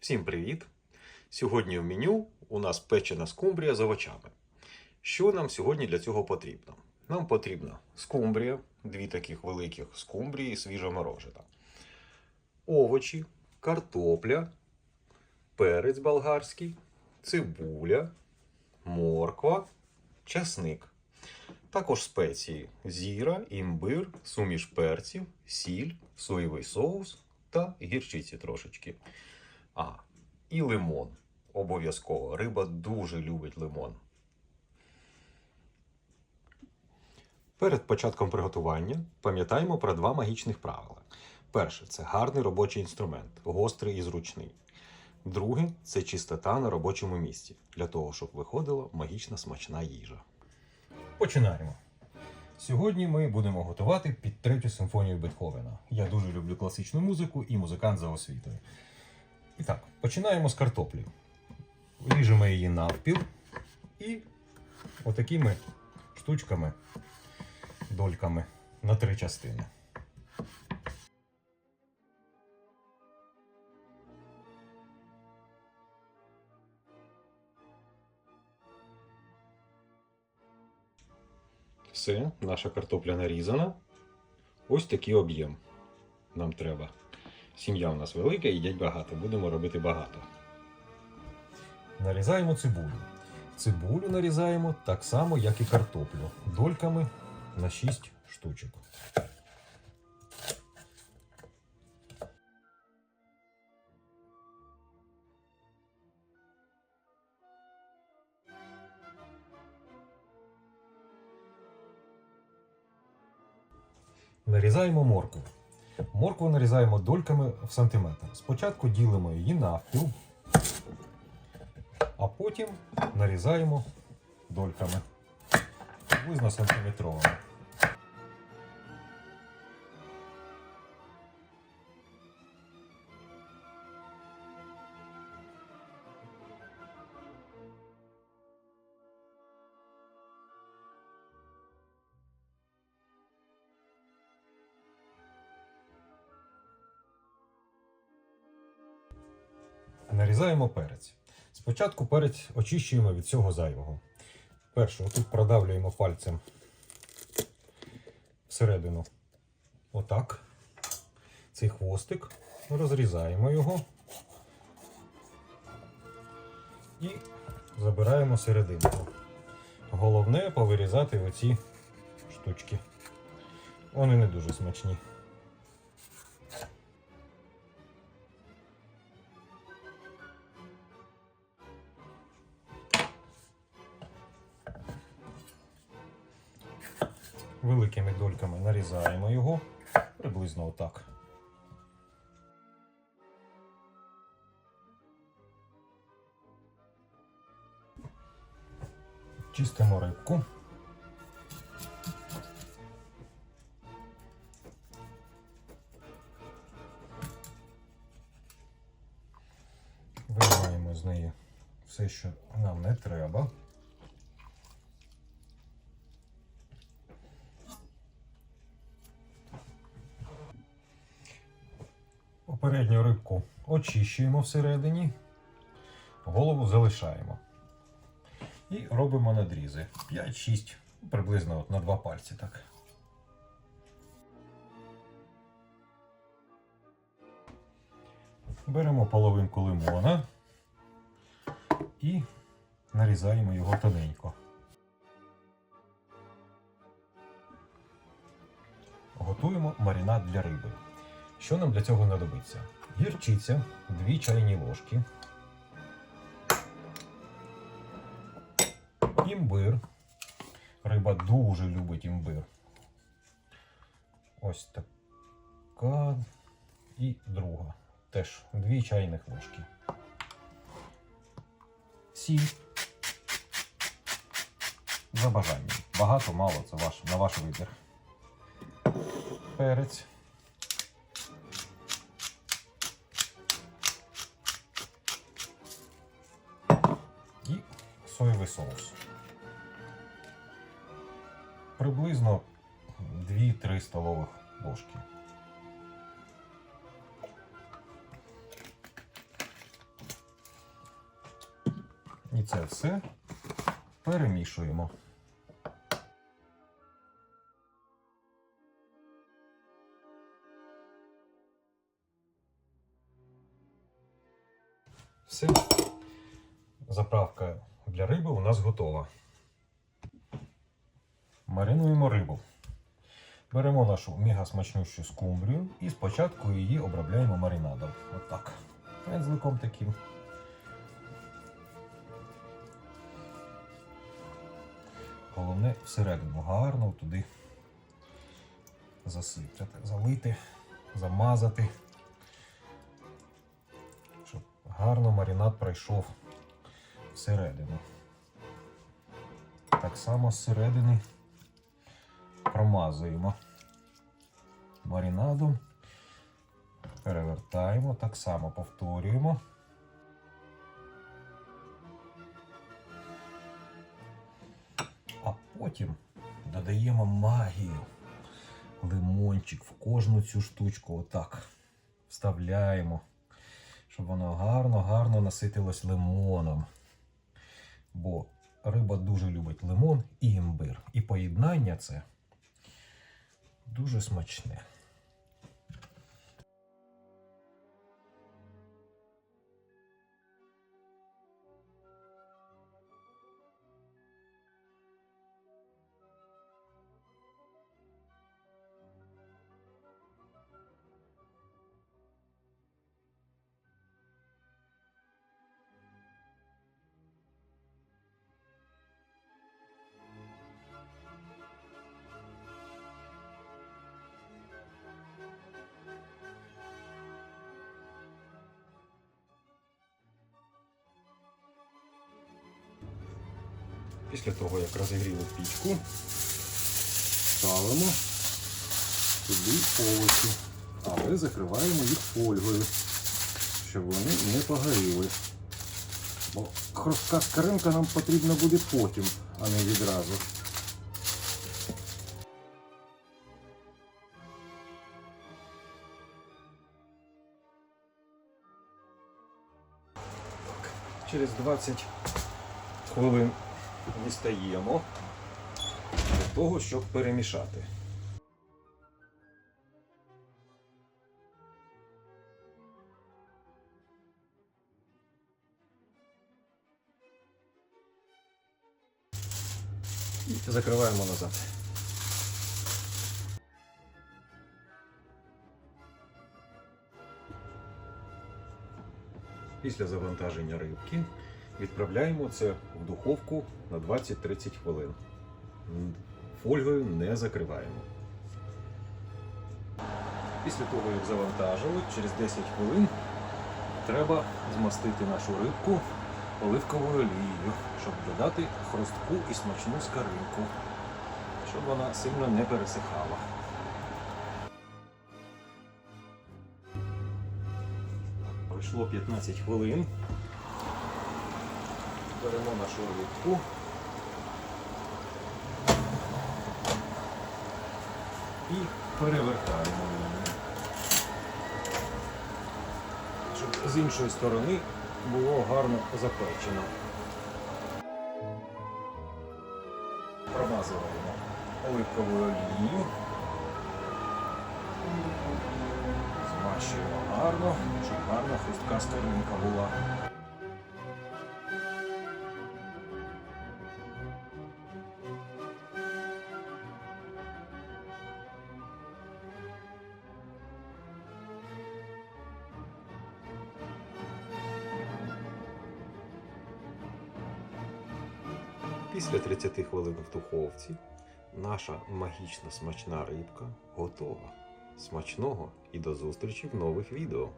Всім привіт! Сьогодні в меню у нас печена скумбрія з овочами. Що нам сьогодні для цього потрібно? Нам потрібна скумбрія, дві таких великих скумбрії, свіжоморожена, овочі, картопля, перець болгарський, цибуля, морква, часник. Також спеції зіра, імбир, суміш перців, сіль, соєвий соус та гірчиці трошечки. А, і лимон. Обов'язково. Риба дуже любить лимон. Перед початком приготування пам'ятаємо про два магічних правила. Перше це гарний робочий інструмент, гострий і зручний. Друге це чистота на робочому місці, для того, щоб виходила магічна смачна їжа. Починаємо. Сьогодні ми будемо готувати під третю симфонію Бетховена. Я дуже люблю класичну музику і музикант за освітою. І так, починаємо з картоплі. Ріжемо її навпіл і отакими штучками, дольками на три частини. Все, наша картопля нарізана. Ось такий об'єм нам треба. Сім'я у нас велика, їдять багато. Будемо робити багато. Нарізаємо цибулю. Цибулю нарізаємо так само, як і картоплю, дольками на 6 штучок. Нарізаємо моркву. Моркву нарізаємо дольками в сантиметр. Спочатку ділимо її навпіл, а потім нарізаємо дольками приблизно сантиметровими. Нарізаємо перець. Спочатку перець очищуємо від всього зайвого. Перше, отут продавлюємо пальцем всередину. Отак. Цей хвостик. Розрізаємо його і забираємо серединку. Головне повирізати оці штучки. Вони не дуже смачні. Великими дольками нарізаємо його приблизно отак. Чистимо рибку. Виймаємо з неї все, що нам не треба. Попередню рибку очищуємо всередині, голову залишаємо. І робимо надрізи 5-6, приблизно от на два пальці так. Беремо половинку лимона і нарізаємо його тоненько. Готуємо маринад для риби. Що нам для цього знадобиться? Гірчиця, 2 чайні ложки, імбир. Риба дуже любить імбир. Ось така і друга. Теж 2 чайних ложки. Сіль. За бажанням. Багато, мало, це ваш, на ваш вибір. Перець. соєвий соус. Приблизно 2-3 столових ложки. І це все перемішуємо. Готова. Маринуємо рибу. Беремо нашу мега смачнющу скумбрію і спочатку її обробляємо маринадом. Отак. Пензликом таким. Головне всередину гарно туди засипати, залити, замазати, щоб гарно маринад пройшов всередину. Так само зсередини промазуємо маринадом, перевертаємо, так само повторюємо. А потім додаємо магію. Лимончик в кожну цю штучку отак вставляємо, щоб воно гарно-гарно наситилось лимоном. Бо риба дуже любить лимон і імбир. І поєднання це дуже смачне. Після того, як розігріли пічку, ставимо туди овочі, але закриваємо їх фольгою, щоб вони не погоріли. Бо хрустка скаринка нам потрібна буде потім, а не відразу. Через 20 хвилин дістаємо для того, щоб перемішати. І закриваємо назад. Після завантаження рибки відправляємо це в духовку на 20-30 хвилин. Фольгою не закриваємо. Після того, як завантажили, через 10 хвилин треба змастити нашу рибку оливковою олією, щоб додати хрустку і смачну скаринку, щоб вона сильно не пересихала. Пройшло 15 хвилин. Беремо нашу рибку. І перевертаємо її. Щоб з іншої сторони було гарно запечено. Промазуємо оливковою олією. Змащуємо гарно, щоб гарна хрустка скоринка була. Після 30 хвилин в духовці наша магічна смачна рибка готова. Смачного і до зустрічі в нових відео.